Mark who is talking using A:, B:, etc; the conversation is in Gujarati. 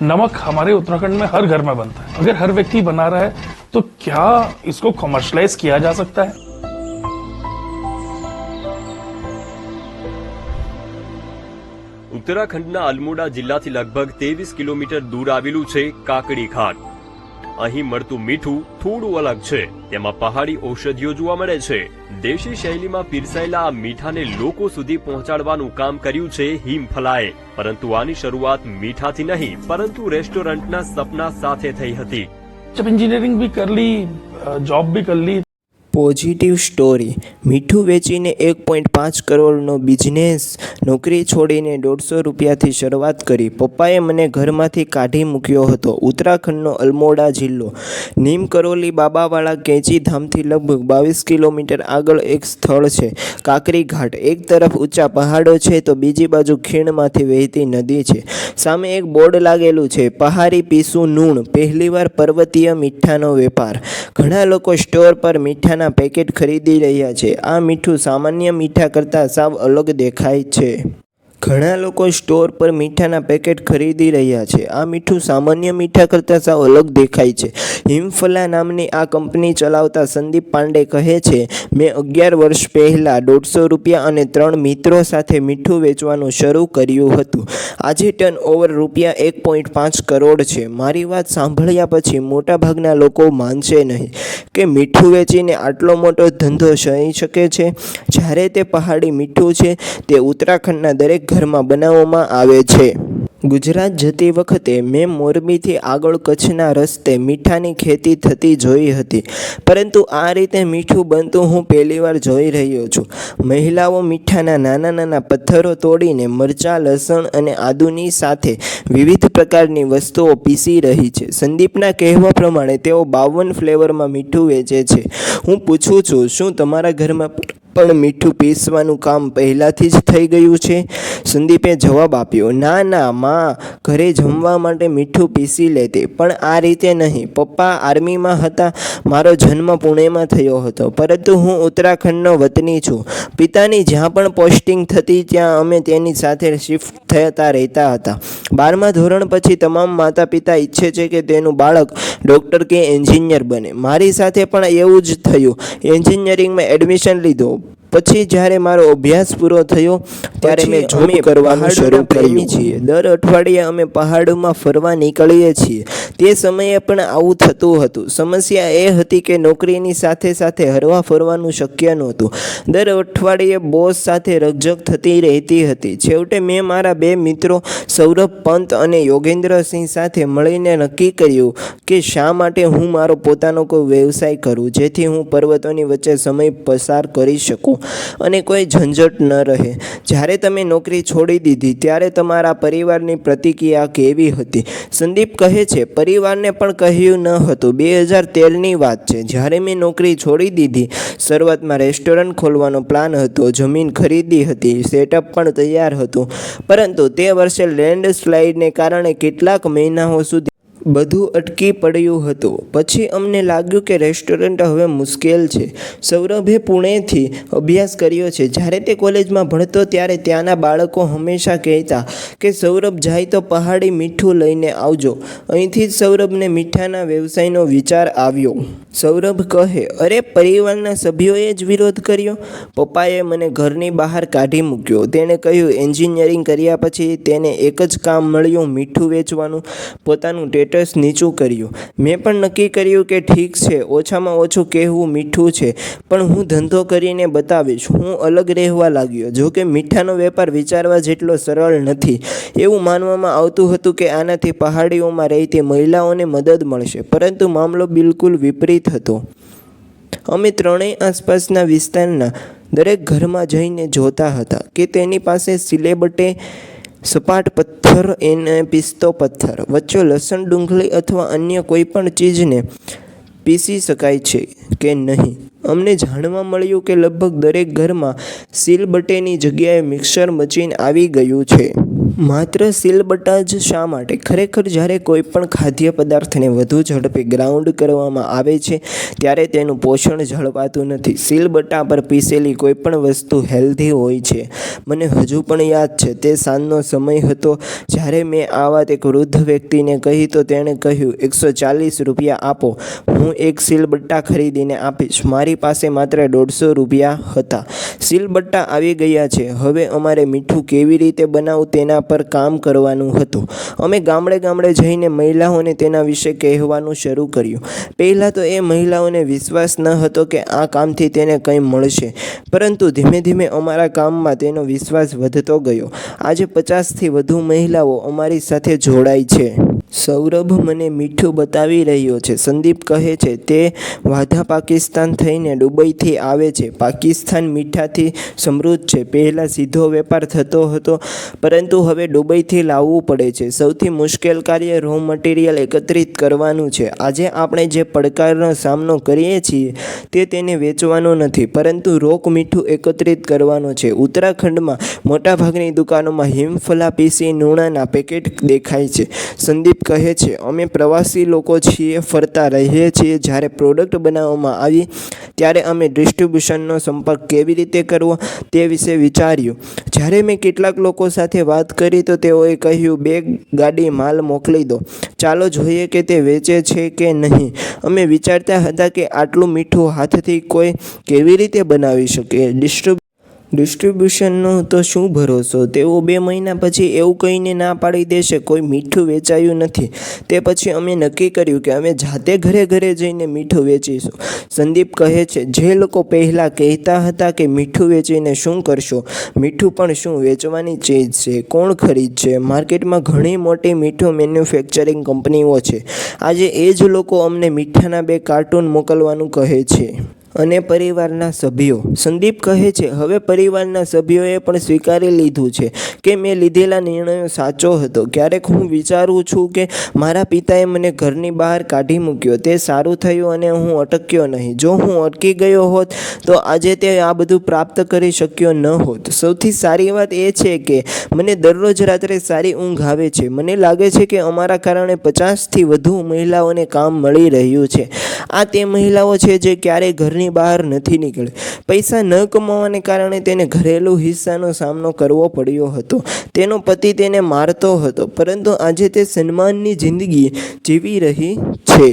A: नमक हमारे उत्तराखंड में हर घर में बनता है अगर हर व्यक्ति बना रहा है तो क्या इसको कॉमर्शलाइज किया जा सकता है
B: ઉત્તરાખંડના અલ્મોડા જિલ્લાથી લગભગ ત્રેવીસ કિલોમીટર દૂર આવેલું છે કાકડી ઘાટ અહીં મળતું મીઠું થોડું અલગ છે. તેમાં પહાડી ઔષધિઓ જોવા મળે છે. દેશી શૈલીમાં પીરસાયેલા આ મીઠાને લોકો સુધી પહોંચાડવાનું કામ કર્યું છે હિમફલાએ. પરંતુ આની શરૂઆત મીઠાથી નહીં, પરંતુ રેસ્ટોરન્ટના સપના સાથે થઈ હતી.
A: એન્જિનિયરિંગ ભી કર જોબ ભી કરલી
C: પોઝિટિવ સ્ટોરી મીઠું વેચીને એક પોઈન્ટ પાંચ કરોડનો બિઝનેસ નોકરી છોડીને દોઢસો રૂપિયાથી શરૂઆત કરી. પપ્પાએ મને ઘરમાંથી કાઢી મૂક્યો હતો. ઉત્તરાખંડનો અલમોડા જિલ્લો. નીમ કરોલી બાબાવાળા કેંચીધામથી લગભગ બાવીસ કિલોમીટર આગળ એક સ્થળ છે, કાકરી ઘાટ. એક તરફ ઊંચા પહાડો છે તો બીજી બાજુ ખીણમાંથી વહેતી નદી છે. સામે એક બોર્ડ લાગેલું છે, પહાડી પીસું નૂણ પહેલીવાર પર્વતીય મીઠાનો વેપાર. ઘણા લોકો સ્ટોર પર મીઠાના પેકેટ ખરીદી રહ્યા છે. આ મીઠું સામાન્ય મીઠા કરતાં સાવ અલગ દેખાય છે. ઘણા લોકો સ્ટોર પર મીઠાના પેકેટ ખરીદી રહ્યા છે. આ મીઠું સામાન્ય મીઠા કરતાં સાવ અલગ દેખાય છે. હિમફલા નામની આ કંપની ચલાવતા સંદીપ પાંડે કહે છે, મેં અગિયાર વર્ષ પહેલાં દોઢસો રૂપિયા અને ત્રણ મિત્રો સાથે મીઠું વેચવાનું શરૂ કર્યું હતું. આજે ટર્ન ઓવર રૂપિયા એક પોઈન્ટ પાંચ કરોડ છે. મારી વાત સાંભળ્યા પછી મોટાભાગના લોકો માનશે નહીં કે મીઠું વેચીને આટલો મોટો ધંધો સહી શકે છે. જ્યારે તે પહાડી મીઠું છે, તે ઉત્તરાખંડના દરેક ઘરમાં બનાવવામાં આવે છે. ગુજરાત જતી વખતે મેં મોરબીથી આગળ કચ્છના રસ્તે મીઠાની ખેતી થતી જોઈ હતી. પરંતુ આ રીતે મીઠું બનતું હું પહેલીવાર જોઈ રહ્યો છું. મહિલાઓ મીઠાના નાના નાના પથ્થરો તોડીને મરચાં, લસણ અને આદુની સાથે વિવિધ પ્રકારની વસ્તુઓ પીસી રહી છે. સંદીપના કહેવા પ્રમાણે તેઓ બાવન ફ્લેવરમાં મીઠું વેચે છે. હું પૂછું છું, શું તમારા ઘરમાં પણ મીઠું પીસવાનું કામ પહેલાંથી જ થઈ ગયું છે. સંદીપે જવાબ આપ્યો, ના ના, માં, ઘરે જમવા માટે મીઠું પીસી લેતી, પણ આ રીતે નહીં. પપ્પા આર્મીમાં હતા, મારો જન્મ પુણેમાં થયો હતો. પરંતુ હું ઉત્તરાખંડનો વતની છું. પિતાની જ્યાં પણ પોસ્ટિંગ થતી, ત્યાં અમે તેની સાથે શિફ્ટ થતા રહેતા હતા. બારમા ધોરણ પછી તમામ માતા પિતા ઈચ્છે છે કે તેનું બાળક ડૉક્ટર કે એન્જિનિયર બને. મારી સાથે પણ એવું જ થયું. એન્જિનિયરિંગમાં એડમિશન લીધું. પછી જ્યારે મારો અભ્યાસ પૂરો થયો ત્યારે મેં જોબ કરવાનું શરૂ કર્યું છીએ દર અઠવાડિયે અમે પહાડોમાં ફરવા નીકળીએ છીએ. તે સમયે પણ આવું થતું હતું. સમસ્યા એ હતી કે નોકરીની સાથે સાથે હરવા ફરવાનું શક્ય નહોતું. દર અઠવાડિયે બોસ સાથે રકઝક થતી રહેતી હતી. છેવટે મેં મારા બે મિત્રો સૌરભ પંત અને યોગેન્દ્રસિંહ સાથે મળીને નક્કી કર્યું કે શા માટે હું મારો પોતાનો કોઈ વ્યવસાય કરું જેથી હું પર્વતોની વચ્ચે સમય પસાર કરી શકું. અને કોઈ ઝંઝટ ન રહે. જ્યારે તમે નોકરી છોડી દીધી, ત્યારે તમારા પરિવારની પ્રતિક્રિયા કેવી હતી? સંદીપ કહે છે, પરિવારને પણ કહ્યું ન હતું. બે હજાર તેરની વાત છે. જ્યારે મેં નોકરી છોડી દીધી, શરૂઆતમાં રેસ્ટોરન્ટ ખોલવાનો પ્લાન હતો, જમીન ખરીદી હતી, સેટઅપ પણ તૈયાર હતું. પરંતુ તે વર્ષે લેન્ડ સ્લાઇડને કારણે કેટલાક મહિનાઓ સુધી બધું અટકી પડ્યું હતું. પછી અમને લાગ્યું કે રેસ્ટોરન્ટ હવે મુશ્કેલ છે. સૌરભે પુણેથી અભ્યાસ કર્યો છે. જ્યારે તે કોલેજમાં ભણતો ત્યારે ત્યાંના બાળકો હંમેશા કહેતા કે સૌરભ જાય તો પહાડી મીઠું લઈને આવજો. અહીંથી જ સૌરભને મીઠાના વ્યવસાયનો વિચાર આવ્યો. સૌરભ કહે, અરે, પરિવારના સભ્યોએ જ વિરોધ કર્યો? પપ્પાએ મને ઘરની બહાર કાઢી મૂક્યો. તેણે કહ્યું, એન્જિનિયરિંગ કર્યા પછી તેને એક જ કામ મળ્યું, મીઠું વેચવાનું. પોતાનું સ્ટેટસ નીચું કર્યું. મેં પણ નક્કી કર્યું કે ઠીક છે, ઓછામાં ઓછું કહેવું મીઠું છે, પણ હું ધંધો કરીને બતાવીશ. હું અલગ રહેવા લાગ્યો, જો કે મીઠાનો વેપાર વિચારવા જેટલો સરળ નથી. એવું માનવામાં આવતું હતું કે આનાથી પહાડીઓમાં રહેતી મહિલાઓને મદદ મળશે, પરંતુ મામલો બિલકુલ વિપરીત હતો. અમે ત્રણેય આસપાસના વિસ્તારના દરેક ઘરમાં જઈને જોતા હતા કે તેની પાસે સિલેબટે સપાટ પથ્થર, એને પીસતો પથ્થર. વચ્ચે લસણ ડુંગળી અથવા અન્ય કોઈ પણ ચીજને પીસી શકાય છે કે નહીં. અમને જાણવા મળ્યું કે લગભગ દરેક ઘરમાં સીલબટેની જગ્યાએ મિક્સર મશીન આવી ગયું છે. માત્ર સિલબટ્ટા જ શા માટે? ખરેખર જ્યારે કોઈ પણ ખાદ્ય પદાર્થને વધુ ઝડપે ગ્રાઉન્ડ કરવામાં આવે છે, ત્યારે તેનું પોષણ જળવાતું નથી. સિલબટ્ટા પર પીસેલી કોઈ પણ વસ્તુ હેલ્ધી હોય છે. મને હજુ પણ યાદ છે, તે સાંજનો સમય હતો જ્યારે મેં આ વાત એક વૃદ્ધ વ્યક્તિને કહી તો તેણે કહ્યું, એકસો ચાલીસ રૂપિયા આપો. હું એક સિલબટ્ટા ખરીદીને આપીશ. મારી પાસે માત્ર દોઢસો રૂપિયા હતા. સિલબટ્ટા આવી ગયા છે. હવે અમારે મીઠું કેવી રીતે બનાવવું તેના પર કામ કરવાનું હતું. અમે ગામડે ગામડે જઈને મહિલાઓને તેના વિશે કહેવાનું શરૂ કર્યું. પહેલાં તો એ મહિલાઓને વિશ્વાસ ન હતો કે આ કામથી તેને કંઈ મળશે. પરંતુ ધીમે ધીમે અમારા કામમાં તેનો વિશ્વાસ વધતો ગયો. આજે પચાસથી વધુ મહિલાઓ અમારી સાથે જોડાઈ છે. સૌરભ મને મીઠું બતાવી રહ્યો છે. સંદીપ કહે છે, તે વાધા પાકિસ્તાન થઈને દુબઈથી આવે છે. પાકિસ્તાન મીઠાથી સમૃદ્ધ છે. પહેલાં સીધો વેપાર થતો હતો, પરંતુ હવે દુબઈથી લાવવું પડે છે. સૌથી મુશ્કેલ કાર્ય રો મટીરિયલ એકત્રિત કરવાનું છે. આજે આપણે જે પડકારનો સામનો કરીએ છીએ, તે તેને વેચવાનો નથી, પરંતુ રોક મીઠું એકત્રિત કરવાનો છે. ઉત્તરાખંડમાં મોટાભાગની દુકાનોમાં હિમફલા પીસી નૂણાના પેકેટ દેખાય છે. સંદીપ કહે છે, અમે પ્રવાસી લોકો છીએ, ફરતા રહીએ છીએ. જ્યારે પ્રોડક્ટ બનાવવામાં આવી, ત્યારે અમે ડિસ્ટ્રિબ્યુશનનો સંપર્ક કેવી રીતે કરવો તે વિશે વિચાર્યું. જ્યારે મેં કેટલાક લોકો સાથે વાત કરી, તો તેઓએ કહ્યું, બે ગાડી માલ મોકલી દો. ચાલો જોઈએ કે તે વેચે છે કે નહીં. અમે વિચારતા હતા કે આટલું મીઠું હાથથી કોઈ કેવી રીતે બનાવી શકે. ડિસ્ટ્રીબ્યુ ડિસ્ટ્રીબ્યુશનનો તો શું ભરોસો? તેઓ બે મહિના પછી એવું કહીને ના પાડી દેશે, કોઈ મીઠું વેચાયું નથી. તે પછી અમે નક્કી કર્યું કે અમે જાતે ઘરે ઘરે જઈને મીઠું વેચીશું. સંદીપ કહે છે, જે લોકો પહેલાં કહેતા હતા કે મીઠું વેચીને શું કરશો? મીઠું પણ શું વેચવાની ચીજ છે? કોણ ખરીદશે? માર્કેટમાં ઘણી મોટી મીઠું મેન્યુફેક્ચરિંગ કંપનીઓ છે. આજે એ જ લોકો અમને મીઠાના બે કાર્ટૂન મોકલવાનું કહે છે. અને પરિવારના સભ્યો. સંદીપ કહે છે, હવે પરિવારના સભ્યોએ પણ સ્વીકારી લીધું છે કે મેં લીધેલા નિર્ણયો સાચો હતો. ક્યારેક હું વિચારું છું કે મારા પિતાએ મને ઘરની બહાર કાઢી મૂક્યો. તે સારું થયું અને હું અટક્યો નહીં. જો હું અટકી ગયો હોત, તો આજે તે આ બધું પ્રાપ્ત કરી શક્યો ન હોત. સૌથી સારી વાત એ છે કે મને દરરોજ રાત્રે સારી ઊંઘ આવે છે. મને લાગે છે કે અમારા કારણે પચાસથી વધુ મહિલાઓને કામ મળી રહ્યું છે. આ તે મહિલાઓ છે જે ક્યારેય ઘરની બહાર નથી નીકળે. પૈસા ન કમાવાને કારણે તેને ઘરેલું હિસ્સાનો સામનો કરવો પડ્યો હતો. તેનો પતિ તેને મારતો હતો, પરંતુ આજે તે સન્માનની જિંદગી જીવી રહી છે.